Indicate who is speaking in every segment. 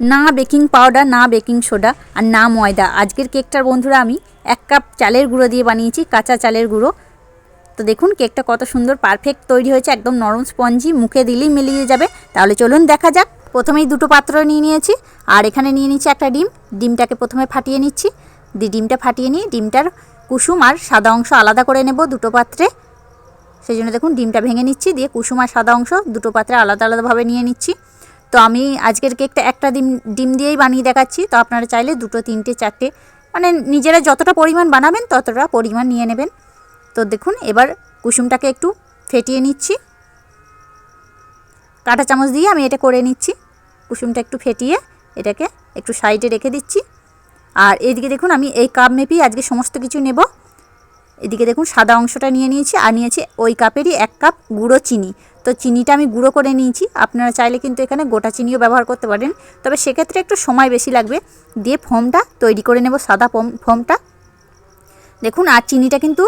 Speaker 1: না baking powder, না baking soda আর না ময়দা। আজকের কেকটার বন্ধুরা আমি এক কাপ চালের গুঁড়ো দিয়ে বানিয়েছি, কাঁচা চালের গুঁড়ো। তো দেখুন, কেকটা কত সুন্দর পারফেক্ট তৈরি হয়েছে, একদম নরম স্পঞ্জি, মুখে দিলেই মিলিয়ে যাবে। তাহলে চলুন দেখা যাক, প্রথমেই দুটো পাত্র নিয়ে নিয়েছি, আর এখানে নিয়ে নিচ্ছি একটা ডিম। ডিমটাকে প্রথমে ফাটিয়ে নিচ্ছি। দিয়ে ডিমটা ফাটিয়ে নিয়ে ডিমটার কুসুম আর সাদা অংশ আলাদা করে নেব দুটো পাত্রে। সেই জন্য দেখুন, ডিমটা ভেঙে নিচ্ছি, দিয়ে কুসুম আর সাদা অংশ দুটো পাত্রে আলাদা আলাদাভাবে নিয়ে নিচ্ছি। তো আমি আজকের কেকটা একটা ডিম ডিম দিয়েই বানিয়ে দেখাচ্ছি। তো আপনারা চাইলে দুটো, তিনটে, চারটে মানে নিজেরা যতটা পরিমাণ বানাবেন ততটা পরিমাণ নিয়ে নেবেন। তো দেখুন, এবার কুসুমটাকে একটু ফেটিয়ে নিচ্ছি। কাঁটা চামচ দিয়ে আমি এটা করে নিচ্ছি। কুসুমটা একটু ফেটিয়ে এটাকে একটু সাইডে রেখে দিচ্ছি। আর এদিকে দেখুন, আমি এই কাপ মেপেই আজকে সমস্ত কিছু নেব। এদিকে দেখুন, সাদা অংশটা নিয়ে নিয়েছি। আর নিয়েছি ওই কাপেরই এক কাপ গুঁড়ো চিনি। তো চিনিটা আমি গুঁড়ো করে নিয়েছি। আপনারা চাইলে কিন্তু এখানে গোটা চিনিও ব্যবহার করতে পারেন। তবে সেক্ষেত্রে একটু সময় বেশি লাগবে। দিয়ে ফোমটা তৈরি করে নেব, সাদা ফোম, ফোমটা। দেখুন, আর চিনিটা কিন্তু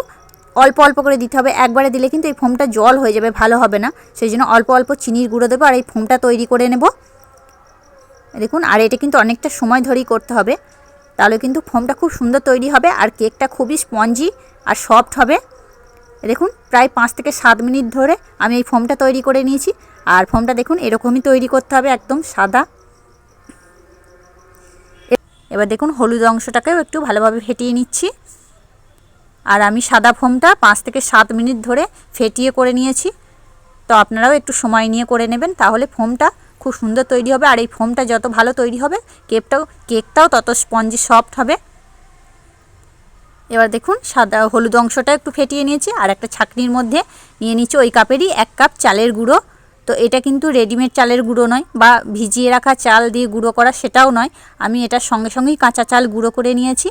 Speaker 1: অল্প অল্প করে দিতে হবে। একবারে দিলে কিন্তু এই ফোমটা জল হয়ে যাবে, ভালো হবে না। সেই জন্য অল্প অল্প চিনির গুঁড়ো দেবো আর এই ফোমটা তৈরি করে নেব। দেখুন, আর এটা কিন্তু অনেকটা সময় ধরেই করতে হবে। তাহলে কিন্তু ফোমটা খুব সুন্দর তৈরি হবে আর কেকটা খুবই স্পঞ্জি আর সফট হবে। দেখুন, প্রায় পাঁচ থেকে সাত মিনিট ধরে আমি এই ফোমটা তৈরি করে নিয়েছি। আর ফোমটা দেখুন, এরকমই তৈরি করতে হবে একদম সাদা। এবার দেখুন, হলুদ অংশটাকেও একটু ভালোভাবে ফেটিয়ে নিচ্ছি। আর আমি সাদা ফোমটা পাঁচ থেকে সাত মিনিট ধরে ফেটিয়ে করে নিয়েছি। তো আপনারাও একটু সময় নিয়ে করে নেবেন, তাহলে ফোমটা খুব সুন্দর তৈরি হবে। আর এই ফোমটা যত ভালো তৈরি হবে কেকটাও কেকটাও তত স্পঞ্জি সফট হবে। এবার দেখুন সাদা হলুদ অংশটা একটু ফেটিয়ে নিয়েছি, আর একটা ছাকনির মধ্যে নিয়ে নিচ্ছি ওই কাপেরই এক কাপ চালের গুঁড়ো। তো এটা কিন্তু রেডিমেড চালের গুঁড়ো নয়, বা ভিজিয়ে রাখা চাল দিয়ে গুঁড়ো করা সেটাও নয়। আমি এটার সঙ্গে সঙ্গেই কাঁচা চাল গুঁড়ো করে নিয়েছি।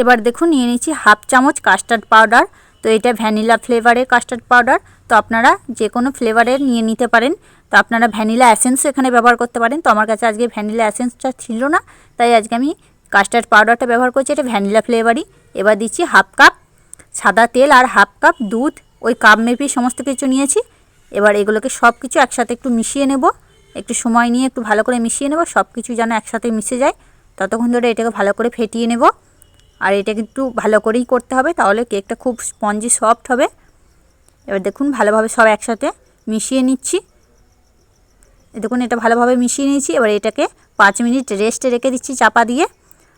Speaker 1: এবার দেখুন নিয়ে নিচ্ছি হাফ চামচ কাস্টার্ড পাউডার। তো এটা ভ্যানিলা ফ্লেভারের কাস্টার্ড পাউডার। তো আপনারা যে কোনো ফ্লেভারের নিয়ে নিতে পারেন। তো আপনারা ভ্যানিলা অ্যাসেন্সও এখানে ব্যবহার করতে পারেন। তো আমার কাছে আজকে ভ্যানিলা অ্যাসেন্সটা ছিল না, তাই আজকে আমি কাস্টার্ড পাউডারটা ব্যবহার করছি। এটা ভ্যানিলা ফ্লেভারই। এবার দিচ্ছি হাফ কাপ সাদা তেল আর হাফ কাপ দুধ। ওই কাপ মেপি সমস্ত কিছু নিয়েছি। এবার এগুলোকে সব কিছু একসাথে একটু মিশিয়ে নেব। একটু সময় নিয়ে একটু ভালো করে মিশিয়ে নেব। সব কিছু যেন একসাথে মিশে যায়। ততক্ষণ ধরে এটাকে ভালো করে ফেটিয়ে নেব। আর এটা কিন্তু ভালো করেই করতে হবে। তাহলে কেকটা খুব স্পঞ্জি সফট হবে। এবার দেখুন, ভালোভাবে সব একসাথে মিশিয়ে নিচ্ছি। দেখুন, এটা ভালোভাবে মিশিয়ে নিয়েছি। এবার এটাকে পাঁচ মিনিট রেস্টে রেখে দিচ্ছি চাপা দিয়ে।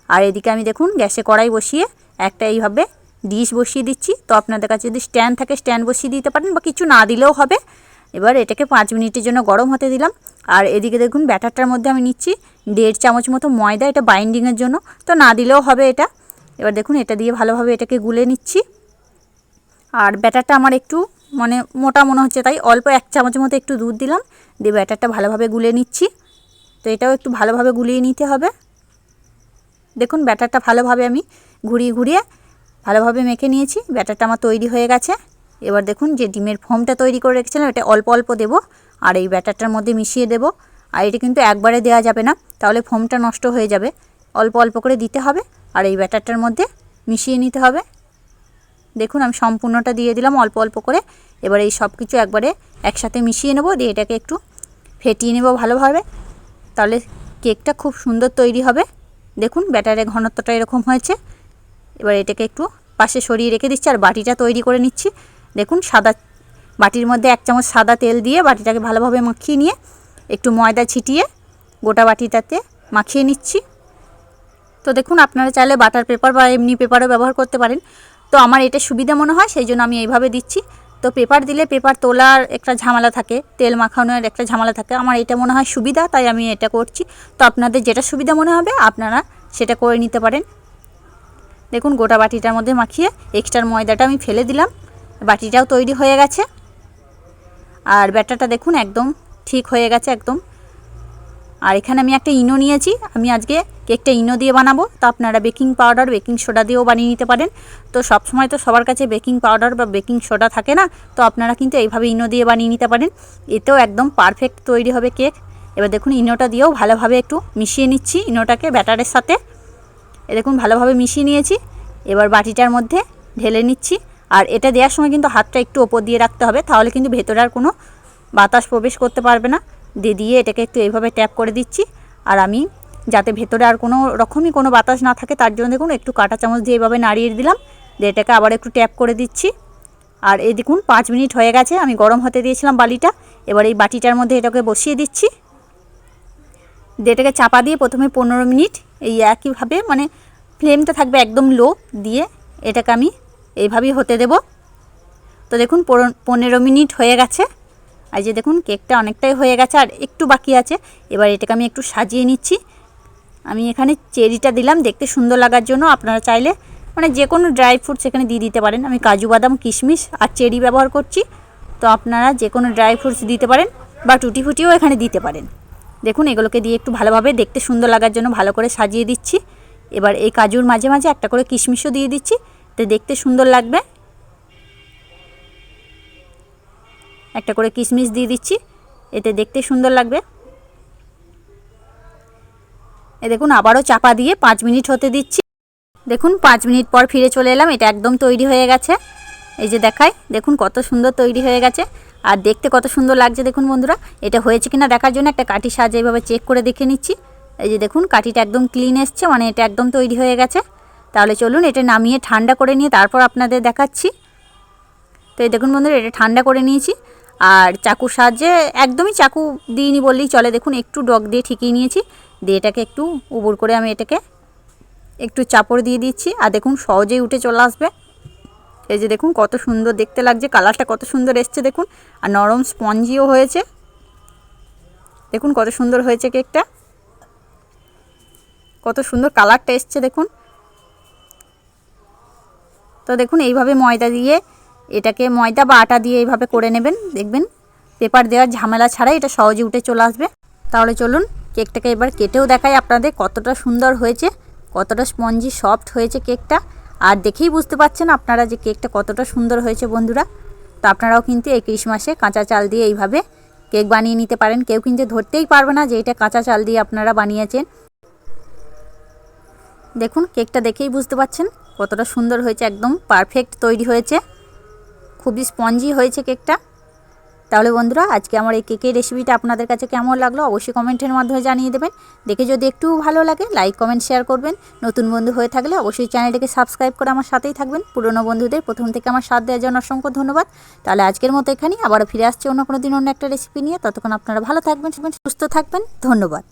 Speaker 1: আর এদিকে আমি দেখুন, গ্যাসে কড়াই বসিয়ে একটা এইভাবে ডিশ বসিয়ে দিচ্ছি। তো আপনাদের কাছে যদি স্ট্যান্ড থাকে, স্ট্যান্ড বসিয়ে দিতে পারেন বা কিছু না দিলেও হবে। এবার এটাকে পাঁচ মিনিটের জন্য গরম হতে দিলাম। আর এদিকে দেখুন, ব্যাটারটার মধ্যে আমি নিচ্ছি দেড় চামচ মতো ময়দা, এটা বাইন্ডিংয়ের জন্য। তো না দিলেও হবে এটা। এবার দেখুন, এটা দিয়ে ভালোভাবে এটাকে গুলে নিচ্ছি। আর ব্যাটারটা আমার একটু মানে মোটা মনে হচ্ছে, তাই অল্প এক চামচের মতো একটু দুধ দিলাম। দিয়ে ব্যাটারটা ভালোভাবে গুলে নিচ্ছি। তো এটাও একটু ভালোভাবে গুলিয়ে নিতে হবে। দেখুন, ব্যাটারটা ভালোভাবে আমি ঘুরিয়ে ঘুরিয়ে ভালোভাবে মেখে নিয়েছি। ব্যাটারটা আমার তৈরি হয়ে গেছে। এবার দেখুন যে ডিমের ফোমটা তৈরি করে রেখেছিলাম, এটা অল্প অল্প দেব আর এই ব্যাটারটার মধ্যে মিশিয়ে দেব। আর এটা কিন্তু একবারে দেওয়া যাবে না, তাহলে ফোমটা নষ্ট হয়ে যাবে। অল্প অল্প করে দিতে হবে আর এই ব্যাটারটার মধ্যে মিশিয়ে নিতে হবে। দেখুন আমি সম্পূর্ণটা দিয়ে দিলাম অল্প অল্প করে। এবার এই সব কিছু একবারে একসাথে মিশিয়ে নেব, দিয়ে এটাকে একটু ফেটিয়ে নেব ভালোভাবে। তাহলে কেকটা খুব সুন্দর তৈরি হবে। দেখুন ব্যাটারের ঘনত্বটা এরকম হয়েছে। এবার এটাকে একটু পাশে সরিয়ে রেখে দিচ্ছি আর বাটিটা তৈরি করে নিচ্ছি। দেখুন, সাদা বাটির মধ্যে এক চামচ সাদা তেল দিয়ে বাটিটাকে ভালোভাবে মাখিয়ে নিয়ে একটু ময়দা ছিটিয়ে গোটা বাটিটাতে মাখিয়ে নিচ্ছি। তো দেখুন, আপনারা চাইলে বাটার পেপার বা এমনি পেপারও ব্যবহার করতে পারেন। তো আমার এটা সুবিধা মনে হয়, সেই জন্য আমি এইভাবে দিচ্ছি। তো পেপার দিলে পেপার তোলার একটা ঝামেলা থাকে, তেল মাখানোর একটা ঝামেলা থাকে। আমার এটা মনে হয় সুবিধা, তাই আমি এটা করছি। তো আপনাদের যেটা সুবিধা মনে হবে, আপনারা সেটা করে নিতে পারেন। দেখুন, গোটা বাটিটার মধ্যে মাখিয়ে এক্সট্রার ময়দাটা আমি ফেলে দিলাম। বাটিটাও তৈরি হয়ে গেছে। আর ব্যাটারটা দেখুন, একদম ঠিক হয়ে গেছে একদম। আর এখানে আমি একটা ইনো নিয়েছি। আমি আজকে কেকটা ইনো দিয়ে বানাবো। তো আপনারা বেকিং পাউডার, বেকিং সোডা দিয়েও বানিয়ে নিতে পারেন। তো সব সময় তো সবার কাছে বেকিং পাউডার বা বেকিং সোডা থাকে না। তো আপনারা কিন্তু এইভাবে ইনো দিয়ে বানিয়ে নিতে পারেন। এতেও একদম পারফেক্ট তৈরি হবে কেক। এবার দেখুন, ইনোটা দিয়েও ভালোভাবে একটু মিশিয়ে নিচ্ছি। ইনোটাকে ব্যাটারের সাথে এ দেখুন, ভালোভাবে মিশিয়ে নিয়েছি। এবার বাটিটার মধ্যে ঢেলে নিচ্ছি। আর এটা দেওয়ার সময় কিন্তু হাতটা একটু ওপর দিয়ে রাখতে হবে, তাহলে কিন্তু ভেতরে আর কোনো বাতাস প্রবেশ করতে পারবে না। দিয়ে দিয়ে এটাকে একটু এইভাবে ট্যাপ করে দিচ্ছি। আর আমি যাতে ভেতরে আর কোনো রকমই কোনো বাতাস না থাকে, তার জন্য দেখুন, একটু কাঁটা চামচ দিয়ে এভাবে নাড়িয়ে দিলাম। দিয়ে এটাকে আবার একটু ট্যাপ করে দিচ্ছি। আর এই দেখুন, পাঁচ মিনিট হয়ে গেছে, আমি গরম হতে দিয়েছিলাম বালিটা। এবার এই বাটিটার মধ্যে এটাকে বসিয়ে দিচ্ছি। দিয়ে এটাকে চাপা দিয়ে প্রথমে পনেরো মিনিট এই একইভাবে মানে ফ্লেমটা থাকবে একদম লো দিয়ে এটাকে আমি এইভাবেই হতে দেব। তো দেখুন পনেরো- মিনিট হয়ে গেছে। আর যে দেখুন কেকটা অনেকটাই হয়ে গেছে আর একটু বাকি আছে। এবার এটাকে আমি একটু সাজিয়ে নিচ্ছি। আমি এখানে চেরিটা দিলাম দেখতে সুন্দর লাগার জন্য। আপনারা চাইলে মানে যে কোনো ড্রাই ফ্রুটস এখানে দিয়ে দিতে পারেন। আমি কাজু, বাদাম, কিশমিশ আর চেরি ব্যবহার করছি। তো আপনারা যে কোনো ড্রাই ফ্রুটস দিতে পারেন বা টুটি ফুটিও এখানে দিতে পারেন। দেখুন, এগুলোকে দিয়ে একটু ভালোভাবে দেখতে সুন্দর লাগার জন্য ভালো করে সাজিয়ে দিচ্ছি। এবার এই কাজুর মাঝে মাঝে একটা করে কিশমিশও দিয়ে দিচ্ছি। তো দেখতে সুন্দর লাগবে। একটা করে কিশমিশ দিয়ে দিচ্ছি। এতে দেখতে সুন্দর লাগবে। এ দেখুন, আবারও চাপা দিয়ে পাঁচ মিনিট হতে দিচ্ছি। দেখুন, পাঁচ মিনিট পর ফিরে চলে এলাম। এটা একদম তৈরি হয়ে গেছে। এই যে দেখায় দেখুন কত সুন্দর তৈরি হয়ে গেছে। আর দেখতে কত সুন্দর লাগছে দেখুন বন্ধুরা, এটা হয়েছে কিনা দেখার জন্য একটা কাঠি সাহায্যে এইভাবে চেক করে দেখে নিচ্ছি। এই যে দেখুন, কাঠিটা একদম ক্লিন এসছে মানে এটা একদম তৈরি হয়ে গেছে। তাহলে চলুন এটা নামিয়ে ঠান্ডা করে নিয়ে তারপর আপনাদের দেখাচ্ছি। তো এই দেখুন বন্ধুরা, এটা ঠান্ডা করে নিয়েছি। আর চাকুর সাহায্যে একদমই চাকু দিইনি বললেই চলে। দেখুন, একটু ডগ দিয়ে ঠিকিয়ে নিয়েছি। দিয়ে এটাকে একটু উবুর করে আমি এটাকে একটু চাপড় দিয়ে দিচ্ছি। আর দেখুন, সহজেই উঠে চলে আসবে। এই যে দেখুন, কত সুন্দর দেখতে লাগছে, কালারটা কত সুন্দর এসছে দেখুন, আর নরম স্পঞ্জিও হয়েছে। দেখুন, কত সুন্দর হয়েছে কেকটা। কত সুন্দর কালারটা এসছে দেখুন। তো দেখুন, এইভাবে ময়দা দিয়ে, এটাকে ময়দা বা আটা দিয়ে এইভাবে করে নেবেন, দেখবেন, পেপার দেওয়ার ঝামেলা ছাড়াই এটা সহজে উঠে চলে আসবে। তাহলে চলুন, কেকটাকে এবার কেটেও দেখাই আপনাদের কতটা সুন্দর হয়েছে, কতটা স্পঞ্জি সফট হয়েছে কেকটা। আর দেখেই বুঝতে পারছেন আপনারা যে কেকটা কতটা সুন্দর হয়েছে বন্ধুরা। তো আপনারাও কিন্তু এই ক্রিসমাসে কাঁচা চাল দিয়ে এইভাবে কেক বানিয়ে নিতে পারেন। কেউ কিন্তু ধরতেই পারবে না যে এটা কাঁচা চাল দিয়ে আপনারা বানিয়েছেন। দেখুন, কেকটা দেখেই বুঝতে পারছেন কতটা সুন্দর হয়েছে, একদম পারফেক্ট তৈরি হয়েছে। খুবই স্পঞ্জি হয়েছে কেকটা। তাহলে বন্ধুরা, আজকে আমার এই কেকের রেসিপিটা আপনাদের কাছে কেমন লাগল অবশ্যই কমেন্টের মাধ্যমে জানিয়ে দেবেন। দেখে যদি একটু ভালো লাগে লাইক কমেন্ট শেয়ার করবেন। নতুন বন্ধু হয়ে থাকলে অবশ্যই চ্যানেলটিকে সাবস্ক্রাইব করে আমার সাথেই থাকবেন। পুরনো বন্ধুদের প্রথম থেকে আমার সাথ দেওয়ার জন্য অসংখ্য ধন্যবাদ। তাহলে আজকের মতো এখানেই আবার ফিরে আসছে অন্য কোনো দিন অন্য একটা রেসিপি নিয়ে। ততক্ষণ আপনারা ভালো থাকবেন, সুস্থ থাকবেন। ধন্যবাদ।